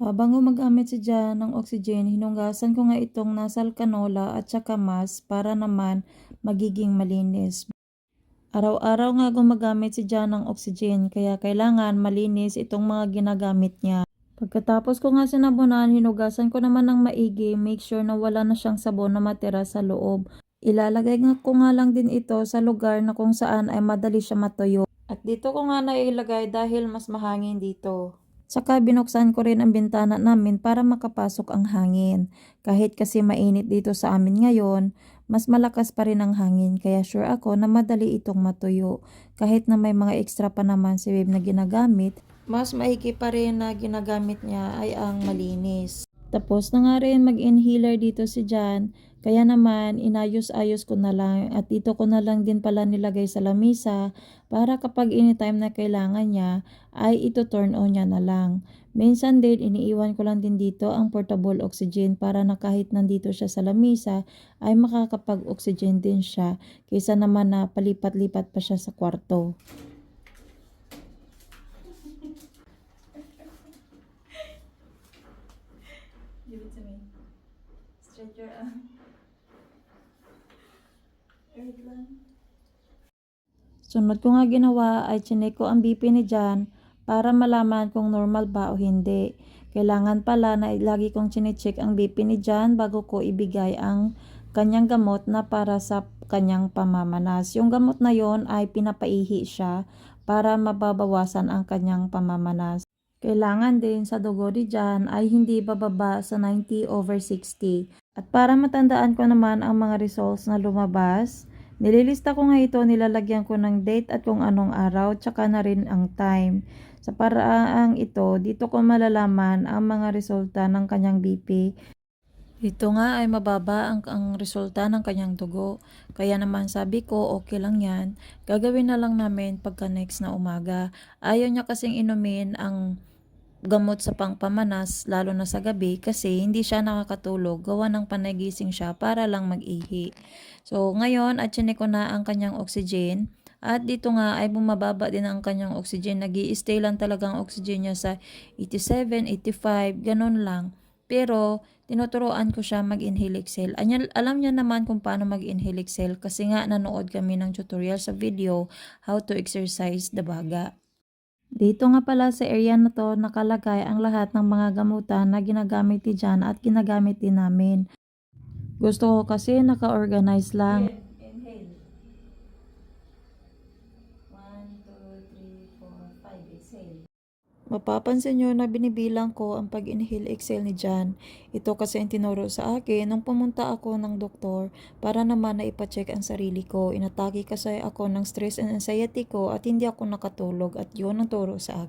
Habang gumagamit si Jan ng oxygen, hinunggasan ko nga itong nasal canola at saka mask para naman magiging malinis. Araw-araw nga gumagamit si Jan ng oxygen kaya kailangan malinis itong mga ginagamit niya. Pagkatapos ko nga sinabunan, hinugasan ko naman ng maigi, make sure na wala na siyang sabon na matira sa loob. Ilalagay nga ko nga lang din ito sa lugar na kung saan ay madali siya matuyo. At dito ko nga nailagay dahil mas mahangin dito. Saka binuksan ko rin ang bintana namin para makapasok ang hangin. Kahit kasi mainit dito sa amin ngayon, mas malakas pa rin ang hangin kaya sure ako na madali itong matuyo. Kahit na may mga extra pa naman si Babe na ginagamit, mas maigi pa rin na ginagamit niya ay ang malinis. Tapos na nga rin mag-inhaler dito si Jan, kaya naman inayos-ayos ko na lang at dito ko na lang din pala nilagay sa lamisa para kapag anytime na kailangan niya ay ito turn on niya na lang. Minsan din iniiwan ko lang din dito ang portable oxygen para na kahit nandito siya sa lamisa ay makakapag-oxygen din siya kaysa naman na palipat-lipat pa siya sa kwarto. Give it to me. Stretch your arm. Wait lang. Sunod ko nga ginawa ay chinek ko ang BP ni Jan para malaman kung normal ba o hindi. Kailangan pala na lagi kong chinecheck ang BP ni Jan bago ko ibigay ang kanyang gamot na para sa kanyang pamamanas. Yung gamot na yon ay pinapaihi siya para mababawasan ang kanyang pamamanas. Kailangan din sa dugo ni ay hindi bababa sa 90 over 60. At para matandaan ko naman ang mga results na lumabas, nililista ko nga ito, nilalagyan ko ng date at kung anong araw, tsaka na rin ang time. Sa paraang ito, dito ko malalaman ang mga resulta ng kanyang BP. Dito nga ay mababa ang, ang resulta ng kanyang dugo. Kaya naman sabi ko, okay lang yan. Gagawin na lang namin pagka next na umaga. Ayaw niya kasing inumin ang gamot sa pangpamanas, lalo na sa gabi, kasi hindi siya nakakatulog. Gawa ng panagising siya para lang mag-ihi. So, ngayon, at ko na ang kanyang oxygen. At dito nga ay bumababa din ang kanyang oxygen. nag stay lang talaga ang oxygen niya sa 87, 85, ganun lang. Pero, tinuturoan ko siya mag-inhale exhale. Alam niya naman kung paano mag-inhale exhale kasi nga nanood kami ng tutorial sa video how to exercise the baga. Dito nga pala sa area na to nakalagay ang lahat ng mga gamutan na ginagamit ni at ginagamit din namin. Gusto ko kasi naka-organize lang. Inhale. 1, 2, 3, 4, 5, exhale. Mapapansin nyo na binibilang ko ang pag-inhale exhale ni Jan. Ito kasi ang tinuro sa akin nung pumunta ako ng doktor para naman na ipacheck ang sarili ko. Inatake kasi ako ng stress and anxiety ko at hindi ako nakatulog at yun ang turo sa akin.